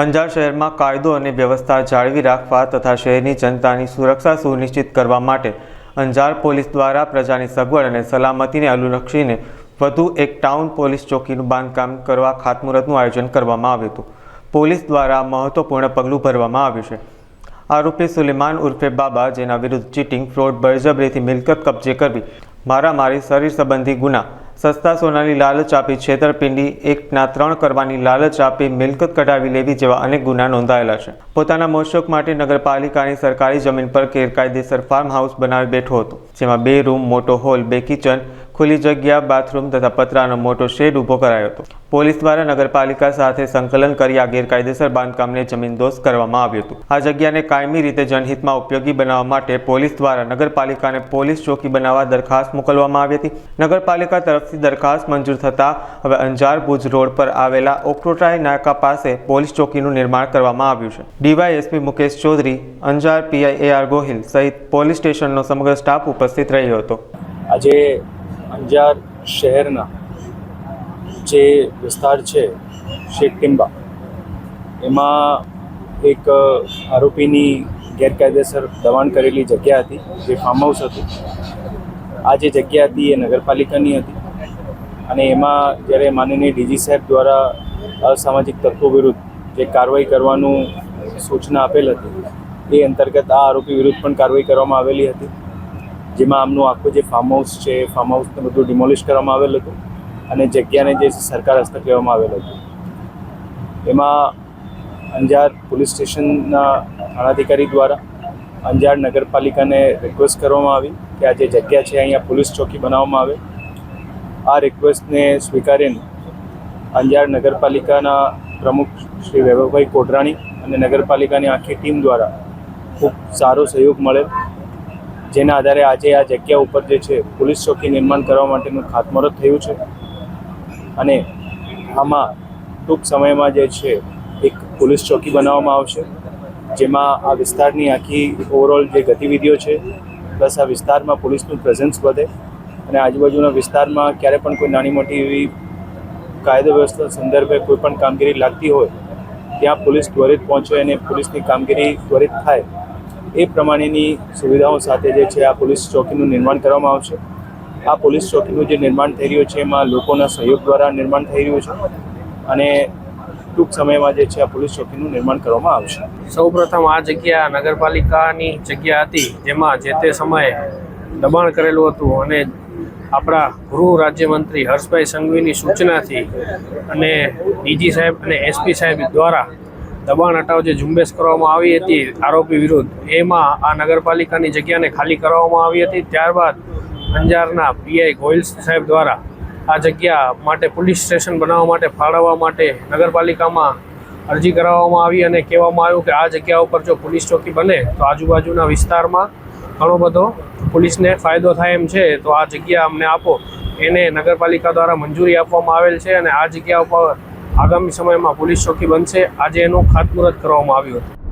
અંજાર શહેરમાં કાયદો અને વ્યવસ્થા જાળવી રાખવા તથા શહેરની જનતાની સુરક્ષા સુનિશ્ચિત કરવા માટે અંજાર પોલીસ દ્વારા પ્રજાની સગવડ અને સલામતીને અનુલક્ષીને વધુ એક ટાઉન પોલીસ ચોકીનું બાંધકામ કરવા ખાતમુહૂર્તનું આયોજન કરવામાં આવ્યું હતું. પોલીસ દ્વારા મહત્વપૂર્ણ પગલું ભરવામાં આવ્યું છે. આરોપી સુલેમાન ઉર્ફે બાબા, જેના વિરુદ્ધ ચીટિંગ, ફ્રોડ, બળજબરીથી મિલકત કબજે કરવી, મારામારી, શરીર સંબંધી ગુના સસ્તા સોનાની લાલચ આપી છેતરપિંડી એકના ત્રણ કરવાની લાલચ આપી મિલકત કઢાવી લેવી જેવા અનેક ગુના નોંધાયેલા છે. પોતાના મોશોક માટે નગરપાલિકાની સરકારી જમીન પર ગેરકાયદેસર ફાર્મ હાઉસ બનાવી બેઠો હતો, જેમાં બે રૂમ મોટો હોલ બે કિચન ખુલ્લી જગ્યા, બાથરૂમ તથા પતરાનો મોટો શેડ ઊભો કરાયો હતો. પોલીસ દ્વારા નગરપાલિકા સાથે સંકલન કરી આ ગેરકાયદેસર બાંધકામને જમીનદોસ્ત કરવામાં આવ્યું હતું. આ જગ્યાને કાયમી રીતે જનહિતમાં ઉપયોગી બનાવવા માટે પોલીસ દ્વારા નગરપાલિકાને પોલીસ ચોકી બનાવવા દરખાસ્ત મોકલવામાં આવી હતી. નગરપાલિકા તરફથી દરખાસ્ત મંજૂર થતાં હવે અંજાર ભુજ રોડ પર આવેલા ઓક્રોટાઈ નાકા પાસે પોલીસ ચોકીનું નિર્માણ કરવામાં આવ્યું છે. DYSP Mukesh Chaudhari, Anjar PI A R Gohil સહિત પોલીસ સ્ટેશનનો સમગ્ર સ્ટાફ ઉપસ્થિત રહ્યો હતો. આજે અંજાર શહેરના જે વિસ્તાર છે, શેખ ટિમ્બા, એમાં એક આરોપીની ગેરકાયદેસર દબાણ કરેલી જગ્યા હતી, જે ફાર્મ હાઉસ હતું. આ જે જગ્યા હતી એ નગરપાલિકાની હતી અને એમાં જ્યારે માનનીય ડીજી સાહેબ દ્વારા અસામાજિક તત્વો વિરુદ્ધ જે કાર્યવાહી કરવાનું સૂચના આપેલ હતી, એ અંતર્ગત આ આરોપી વિરુદ્ધ પણ કાર્યવાહી કરવામાં આવેલી હતી. જેમાં આમનું આખું જે ફાર્મ હાઉસ છે ફાર્મ હાઉસને બધું ડિમોલિશ કરવામાં આવેલ હતું અને જગ્યાને જે સરકાર હસ્તક લેવામાં આવેલ હતું. એમાં અંજાર પોલીસ સ્ટેશનના થાણાધિકારી દ્વારા અંજાર નગરપાલિકાને રિક્વેસ્ટ કરવામાં આવી કે આ જે જગ્યા છે, અહીંયા પોલીસ ચોકી બનાવવામાં આવે. આ રિક્વેસ્ટને સ્વીકારીને અંજાર નગરપાલિકાના પ્રમુખ શ્રી વૈભવભાઈ કોટરાણી અને નગરપાલિકાની આખી ટીમ દ્વારા ખૂબ સારો સહયોગ મળેલ જેના આધારે આજે આ જગ્યા ઉપર જે છે પોલીસ ચોકી નિર્માણ કરવા માટેનું ખાતમુહૂર્ત થયું છે. અને આમાં ટૂંક સમયમાં જે છે એક પોલીસ ચોકી બનાવવામાં આવશે, જેમાં આ વિસ્તારની આખી ઓવરઓલ જે ગતિવિધિઓ છે, પ્લસ આ વિસ્તારમાં પોલીસનું પ્રેઝન્સ વધે અને આજુબાજુના વિસ્તારમાં ક્યારે પણ કોઈ નાની મોટી એવી કાયદો વ્યવસ્થા સંદર્ભે કોઈ પણ કામગીરી લાગતી હોય, ત્યાં પોલીસ ત્વરિત પહોંચે અને પોલીસની કામગીરી ત્વરિત થાય એ પ્રમાણેની સુવિધાઓ સાથે જે છે આ પોલીસ ચોકીનું નિર્માણ કરવામાં આવશે. આ પોલીસ ચોકીનું જે નિર્માણ થઈ રહ્યું છે, એમાં લોકોના સહયોગ દ્વારા નિર્માણ થઈ રહ્યું છે અને ટૂંક સમયમાં જે છે આ પોલીસ ચોકીનું નિર્માણ કરવામાં આવશે. સૌપ્રથમ આ જગ્યા નગરપાલિકાની જગ્યા હતી, જેમાં જે તે સમયે દબાણ કરેલું હતું અને આપણા ગૃહ રાજ્યમંત્રી હર્ષભાઈ સંઘવીની સૂચનાથી અને ડીજી સાહેબ અને એસપી સાહેબ દ્વારા દબાણ હટાવ જે ઝુંબેશ કરવામાં આવી હતી આરોપી વિરુદ્ધ, એમાં આ નગરપાલિકાની જગ્યાને ખાલી કરવામાં આવી હતી. ત્યારબાદ અંજારના પીઆઈ ગોયલ સાહેબ દ્વારા આ જગ્યા માટે પોલીસ સ્ટેશન બનાવવા માટે, ફાળવવા માટે નગરપાલિકામાં અરજી કરાવવામાં આવી અને કહેવામાં આવ્યું કે આ જગ્યા ઉપર જો પોલીસ ચોકી બને, તો આજુબાજુના વિસ્તારમાં ઘણો બધો પોલીસને ફાયદો થાય એમ છે. તો આ જગ્યા અમને આપો. એને નગરપાલિકા દ્વારા મંજૂરી આપવામાં આવેલ છે અને આ જગ્યા ઉપર આગામી સમયમાં પોલીસ ચોકી બનશે. આજે એનું ખાતમુહૂર્ત કરવામાં આવ્યું હતું.